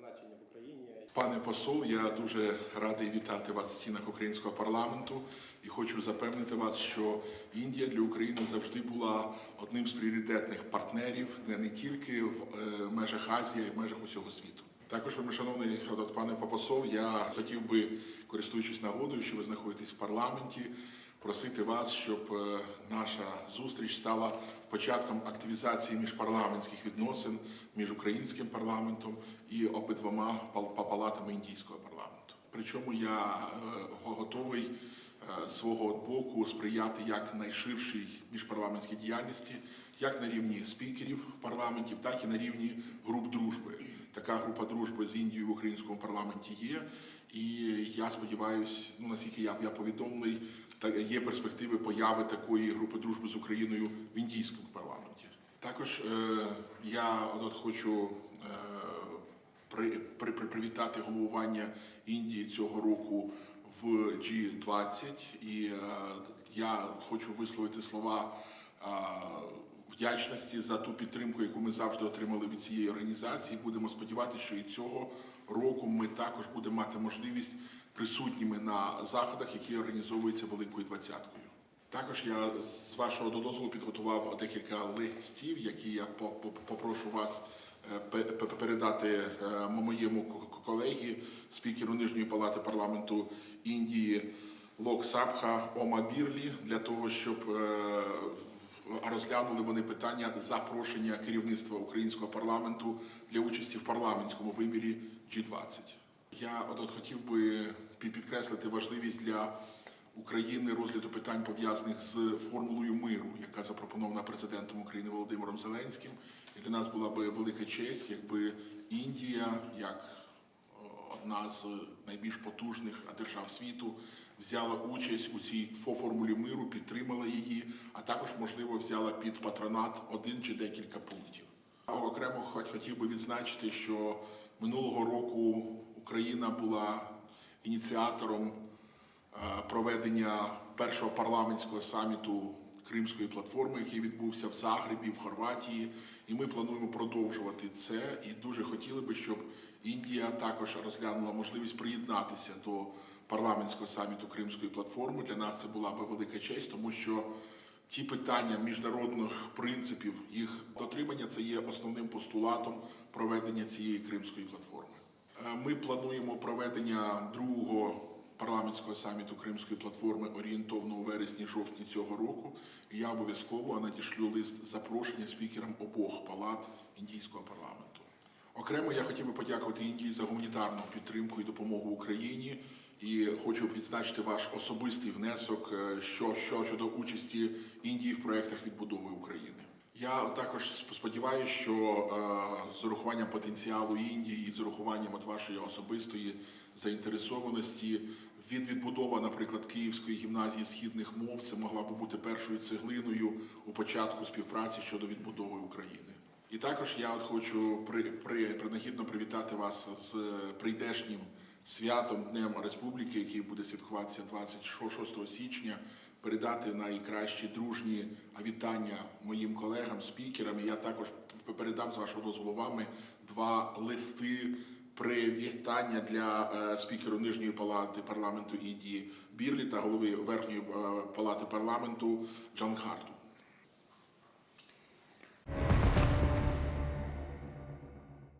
призначення в Україні. Пане посол, я дуже радий вітати вас в стінах українського парламенту і хочу запевнити вас, що Індія для України завжди була одним з пріоритетних партнерів не, не тільки в е, межах Азії, а й в межах усього світу. Також, вельми шановний пане посол, я хотів би, користуючись нагодою, що ви знаходитесь в парламенті, просити вас, щоб е, наша зустріч стала початком активізації міжпарламентських відносин між українським парламентом і обидвома палатами індійського парламенту. Причому я е, готовий е, свого боку сприяти як найширшій міжпарламентській діяльності, як на рівні спікерів парламентів, так і на рівні груп дружби. Така група дружби з Індією в українському парламенті є. І я сподіваюся, ну наскільки я, я повідомлений, та є перспективи появи такої групи дружби з Україною в індійському парламенті. Також е, я от хочу е, при, при, при, привітати головування Індії цього року в G20. І е, я хочу висловити слова е, вдячності за ту підтримку, яку ми завжди отримали від цієї організації. Будемо сподіватися, що і цього року ми також будемо мати можливість присутніми на заходах, які організовуються Великою Двадцяткою. Також я з вашого дозволу підготував декілька листів, які я по- по- попрошу вас е, пе- пе- передати е, моєму колегі, спікеру Нижньої палати парламенту Індії Лок Сабха Ома Бірлі, для того, щоб е, розглянули вони питання запрошення керівництва українського парламенту для участі в парламентському вимірі G20. Я от, от хотів би підкреслити важливість для України розгляду питань пов'язаних з формулою миру, яка запропонована президентом України Володимиром Зеленським. І для нас була би велика честь, якби Індія, як одна з найбільш потужних держав світу, взяла участь у цій фо- формулі миру, підтримала її, а також, можливо, взяла під патронат один чи декілька пунктів. Окремо хотів би відзначити, що минулого року Україна була ініціатором е, проведення першого парламентського саміту Кримської платформи, який відбувся в Загребі, в Хорватії. І ми плануємо продовжувати це. І дуже хотіли би, щоб Індія також розглянула можливість приєднатися до парламентського саміту Кримської платформи. Для нас це була би велика честь, тому що ті питання міжнародних принципів, їх дотримання це є основним постулатом проведення цієї кримської платформи. Е, Ми плануємо проведення другого парламентського саміту Кримської платформи орієнтовно у вересні-жовтні цього року. І я обов'язково надішлю лист запрошення спікерам обох палат індійського парламенту. Окремо я хотів би подякувати Індії за гуманітарну підтримку і допомогу Україні. І хочу відзначити ваш особистий внесок е, що, що щодо участі Індії в проєктах відбудови України. Я також сподіваюся, що е, з урахуванням потенціалу Індії і з урахуванням от вашої особистої заінтересованості від відбудова, наприклад, Київської гімназії східних мов, це могла би бути першою цеглиною у початку співпраці щодо відбудови України. І також я от хочу при, при, принагідно привітати вас з прийдешнім святом Днем Республіки, який буде святкуватися 26 січня, передати найкращі дружні вітання моїм колегам, спікерам. Я також передам з вашого дозволу вами два листи привітання для е, спікера Нижньої палати парламенту Індії Бірлі та голови Верхньої е, палати парламенту Джанхарту.